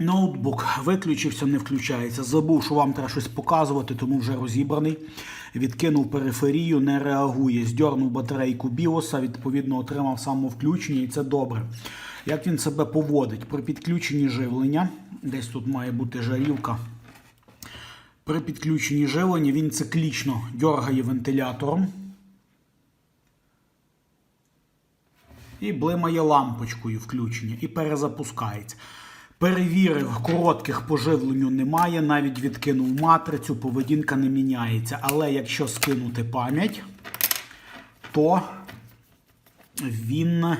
Ноутбук виключився, не включається. Забув, що вам треба щось показувати, тому вже розібраний. Відкинув периферію, не реагує. Здьорнув батарейку біоса, відповідно отримав самовключення, і це добре. Як він себе поводить? При підключенні живлення, десь тут має бути жарівка. При підключенні живлення він циклічно дьоргає вентилятором і блимає лампочкою включення і перезапускається. Перевірив, коротких по живленню немає, навіть відкинув матрицю, поведінка не міняється. Але якщо скинути пам'ять, то він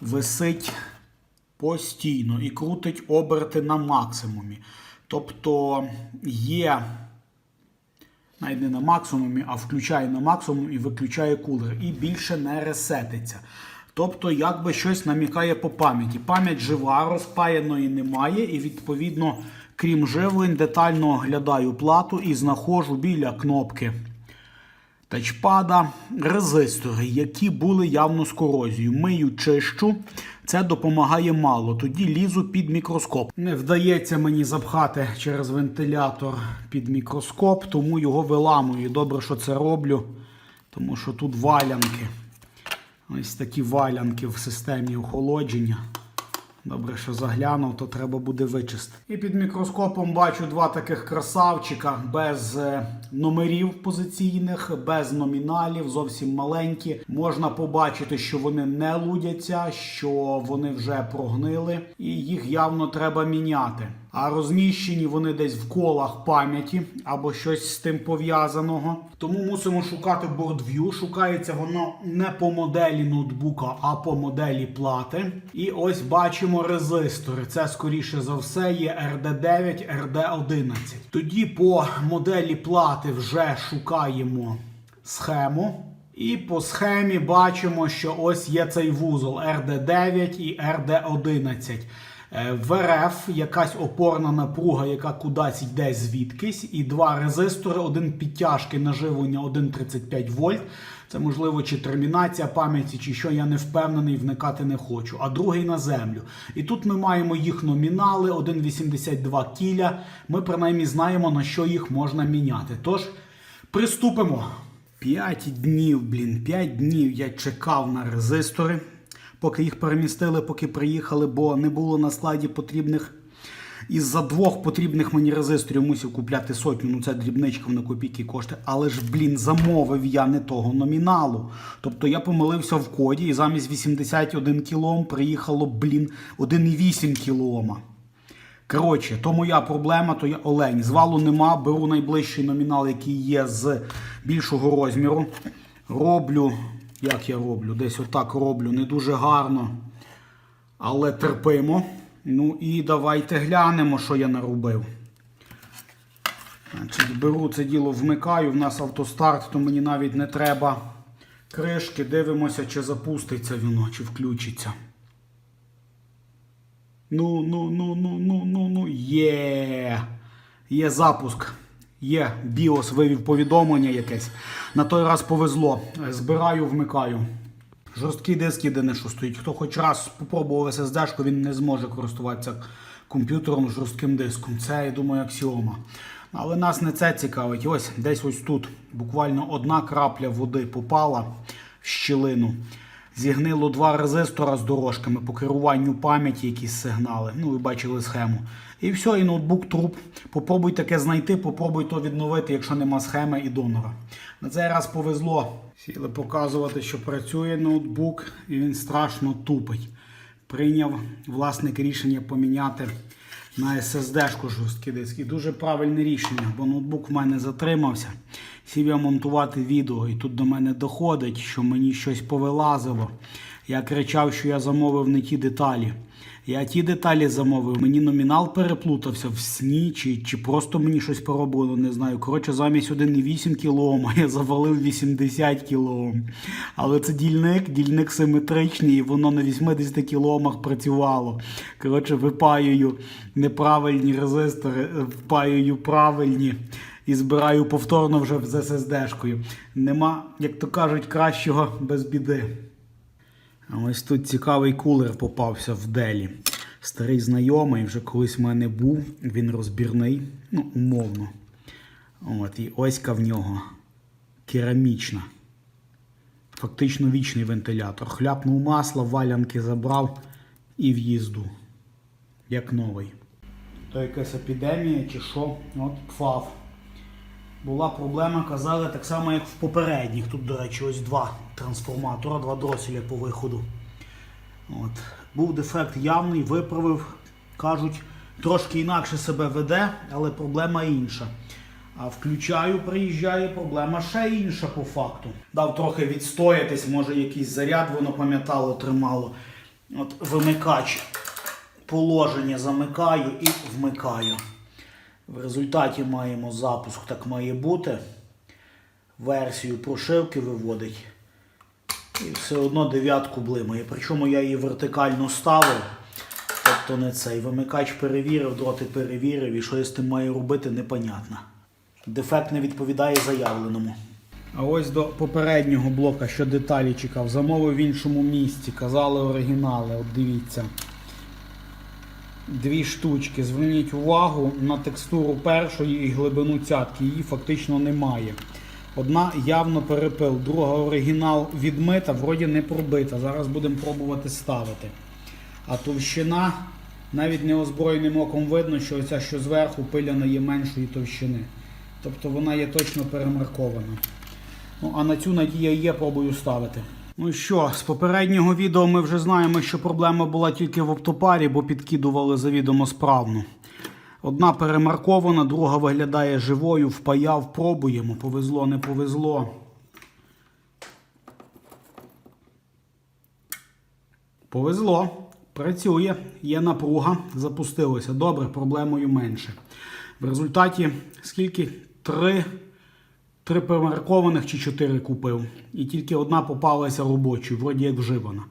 висить постійно і крутить оберти на максимумі. Тобто є навіть не на максимумі, а включає на максимум і виключає кулер. І більше не ресетиться. Тобто, якби щось намікає по пам'яті. Пам'ять жива, розпаяної немає, і відповідно, крім живлень, детально оглядаю плату і знаходжу біля кнопки тачпада резистори, які були явно з корозією. Мию чищу, це допомагає мало. Тоді лізу під мікроскоп. Не вдається мені запхати через вентилятор під мікроскоп, тому його виламую. Добре, що це роблю, тому що тут валянки. Ось такі валянки в системі охолодження. Добре, що заглянув, то треба буде вичистити. І під мікроскопом бачу два таких красавчика без е, номерів позиційних, без номіналів, зовсім маленькі. Можна побачити, що вони не лудяться, що вони вже прогнили, і їх явно треба міняти. А розміщені вони десь в колах пам'яті або щось з тим пов'язаного. Тому мусимо шукати BoardView. Шукається воно не по моделі ноутбука, а по моделі плати. І ось бачимо резистори. Це скоріше за все є RD9, RD11. Тоді по моделі плати вже шукаємо схему. І по схемі бачимо, що ось є цей вузол RD9 і RD11. Е, В РФ якась опорна напруга, яка кудись йде звідкись, і два резистори, один підтяжки наживлення 1,35 вольт. Це можливо чи термінація пам'яті, чи що я не впевнений, вникати не хочу. А другий на землю. І тут ми маємо їх номінали 1,82 кіля. Ми принаймні знаємо, на що їх можна міняти. Тож приступимо. 5 днів, блін, 5 днів я чекав на резистори поки їх перемістили, поки приїхали, бо не було на складі потрібних. Із-за двох потрібних мені резисторів мусив купляти сотню, ну це дрібничка на копійки кошти. Але ж, блін, замовив я не того номіналу. Тобто я помилився в коді і замість 81 кілом приїхало, блін, 1,8 кілома. Коротше, то моя проблема, то я олень. Звалу нема, беру найближчий номінал, який є з більшого розміру. Роблю як я роблю? Десь отак роблю. Не дуже гарно, але терпимо. Ну і давайте глянемо, що я наробив. Значить, Беру це діло, вмикаю. В нас автостарт, то мені навіть не треба кришки. Дивимося, чи запуститься воно, чи включиться. Ну, ну, ну, ну, ну, ну, ну, є. Є запуск. Є BIOS вивів повідомлення якесь. На той раз повезло. Збираю, вмикаю. Жорсткий диск єдине, що стоїть. Хто хоч раз спробував SSD, він не зможе користуватися комп'ютером з жорстким диском. Це, я думаю, аксіома. Але нас не це цікавить. Ось десь ось тут. Буквально одна крапля води попала в щілину. Зігнило два резистора з дорожками по керуванню пам'яті, якісь сигнали. Ну, ви бачили схему. І все, і ноутбук труп. Попробуй таке знайти, попробуй то відновити, якщо нема схеми і донора. На цей раз повезло. Сіли показувати, що працює ноутбук, і він страшно тупить. Прийняв власник рішення поміняти на SSD-шку жорсткий диск. І дуже правильне рішення, бо ноутбук в мене затримався. Сів я монтувати відео, і тут до мене доходить, що мені щось повилазило. Я кричав, що я замовив не ті деталі. Я ті деталі замовив. Мені номінал переплутався в сні, чи чи просто мені щось поробило, не знаю. Коротше, замість 1,8 кілоом, я завалив 80 кілоом. Але це дільник, дільник симетричний, і воно на 80 кілоомах працювало. Коротше, випаюю неправильні резистори, впаюю правильні. І збираю повторно вже з SSD-шкою. Нема, як то кажуть, кращого без біди. Ось тут цікавий кулер попався в делі. старий знайомий, вже колись в мене був, він розбірний, ну, умовно. От, і оська в нього керамічна. Фактично вічний вентилятор. Хляпнув масло, валянки забрав і в їзду. Як новий. То якась епідемія чи що? От пфав. Була проблема, казали, так само, як в попередніх. Тут, до речі, ось два трансформатора, два дроселя по виходу. От. Був дефект явний, виправив. Кажуть, трошки інакше себе веде, але проблема інша. А включаю, приїжджає, проблема ще інша по факту. Дав трохи відстоятись, може якийсь заряд воно пам'ятало, тримало. От вимикач. Положення замикаю і вмикаю. В результаті маємо запуск, так має бути. Версію прошивки виводить. І все одно дев'ятку блимає. Причому я її вертикально ставив. Тобто не цей. Вимикач перевірив, дроти перевірив, і що я з тим маю робити, непонятно. Дефект не відповідає заявленому. А ось до попереднього блока, що деталі чекав, замовив в іншому місці. Казали оригінали. От дивіться. Дві штучки. Зверніть увагу на текстуру першої і глибину цятки. Її фактично немає. Одна явно перепил, друга оригінал відмита, вроді не пробита. Зараз будемо пробувати ставити. А товщина навіть неозброєним оком видно, що оця, що зверху пиляна є меншої товщини. Тобто вона є точно перемаркована. Ну, а на цю надія є, пробую ставити. Ну що, з попереднього відео ми вже знаємо, що проблема була тільки в оптопарі, бо підкидували завідомо справно. Одна перемаркована, друга виглядає живою, впаяв, пробуємо. Повезло, не повезло. Повезло. Працює, є напруга, запустилося. Добре, проблемою менше. В результаті скільки? Три, три перемаркованих чи чотири купив. І тільки одна попалася робочою, вроді як вживана.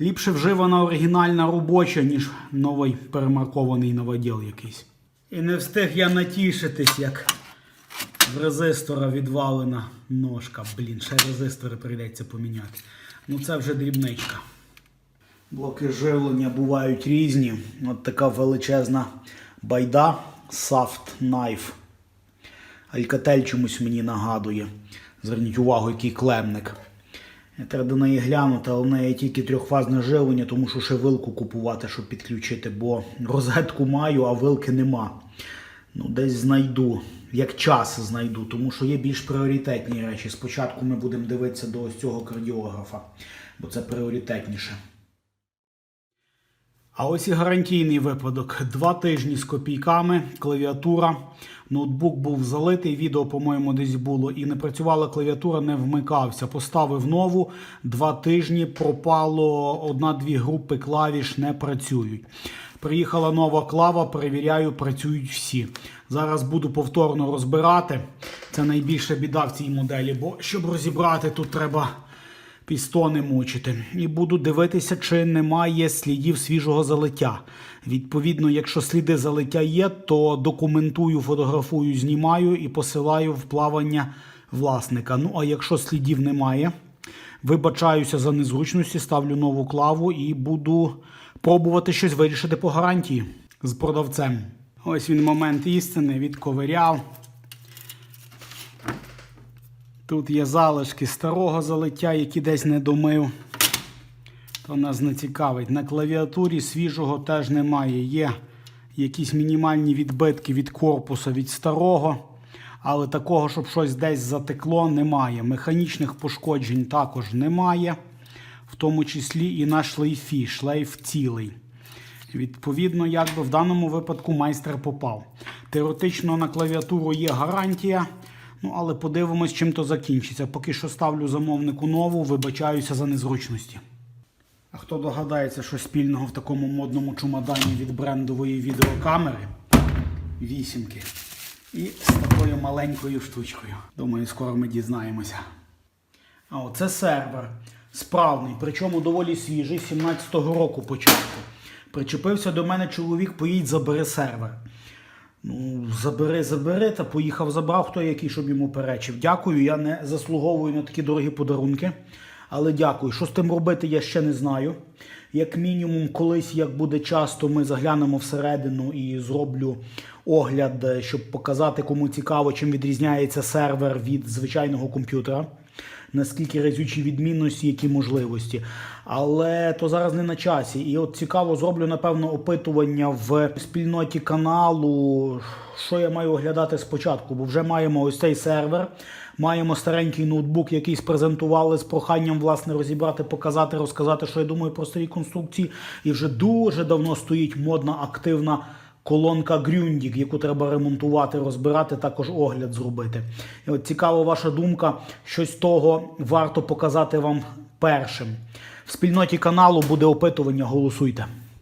Ліпше вживана оригінальна робоча, ніж новий перемаркований новоділ якийсь. І не встиг я натішитись, як з резистора відвалена ножка. Блін, ще резистори прийдеться поміняти. Ну це вже дрібничка. Блоки живлення бувають різні. От така величезна байда Soft Knife. Alcatel чомусь мені нагадує. Зверніть увагу, який клемник. Треба до неї глянути, але в неї тільки трьохфазне живлення, тому що ще вилку купувати, щоб підключити, бо розетку маю, а вилки нема. Ну, десь знайду, як час знайду, тому що є більш пріоритетні речі. Спочатку ми будемо дивитися до ось цього кардіографа, бо це пріоритетніше. А ось і гарантійний випадок. Два тижні з копійками, клавіатура. Ноутбук був залитий, відео, по-моєму, десь було. І не працювала клавіатура, не вмикався. Поставив нову. Два тижні пропало одна-дві групи клавіш не працюють. Приїхала нова клава, перевіряю, працюють всі. Зараз буду повторно розбирати. Це найбільша біда в цій моделі, бо щоб розібрати, тут треба пістони мучити. І буду дивитися, чи немає слідів свіжого залиття. Відповідно, якщо сліди залиття є, то документую, фотографую, знімаю і посилаю в плавання власника. Ну а якщо слідів немає, вибачаюся за незручності, ставлю нову клаву і буду пробувати щось вирішити по гарантії з продавцем. Ось він момент істини, відковиряв. Тут є залишки старого залиття, які десь не домив. То нас не цікавить. На клавіатурі свіжого теж немає. Є якісь мінімальні відбитки від корпуса від старого. Але такого, щоб щось десь затекло, немає. Механічних пошкоджень також немає. В тому числі і на шлейфі. Шлейф цілий. Відповідно, якби в даному випадку майстер попав. Теоретично на клавіатуру є гарантія. Ну, але подивимось, чим то закінчиться. Поки що ставлю замовнику нову, вибачаюся за незручності. А хто догадається, що спільного в такому модному чумадані від брендової відеокамери вісімки. І з такою маленькою штучкою. Думаю, скоро ми дізнаємося. А оце сервер. Справний, причому доволі свіжий, 17-го року початку. Причепився до мене чоловік, поїдь, забери сервер. Ну, забери, забери, та поїхав, забрав хто який, щоб йому перечив. Дякую, я не заслуговую на такі дорогі подарунки. Але дякую. Що з тим робити, я ще не знаю. Як мінімум, колись, як буде часто, ми заглянемо всередину і зроблю огляд, е, щоб показати, кому цікаво, чим відрізняється сервер від звичайного комп'ютера. Наскільки разючі відмінності, які можливості. Але то зараз не на часі. І от цікаво, зроблю, напевно, опитування в спільноті каналу, що я маю оглядати спочатку, бо вже маємо ось цей сервер. Маємо старенький ноутбук, який спрезентували з проханням власне розібрати, показати, розказати, що я думаю про старі конструкції. І вже дуже давно стоїть модна активна колонка Грюндік, яку треба ремонтувати, розбирати, також огляд зробити. І от цікава ваша думка, щось того варто показати вам першим. В спільноті каналу буде опитування. Голосуйте.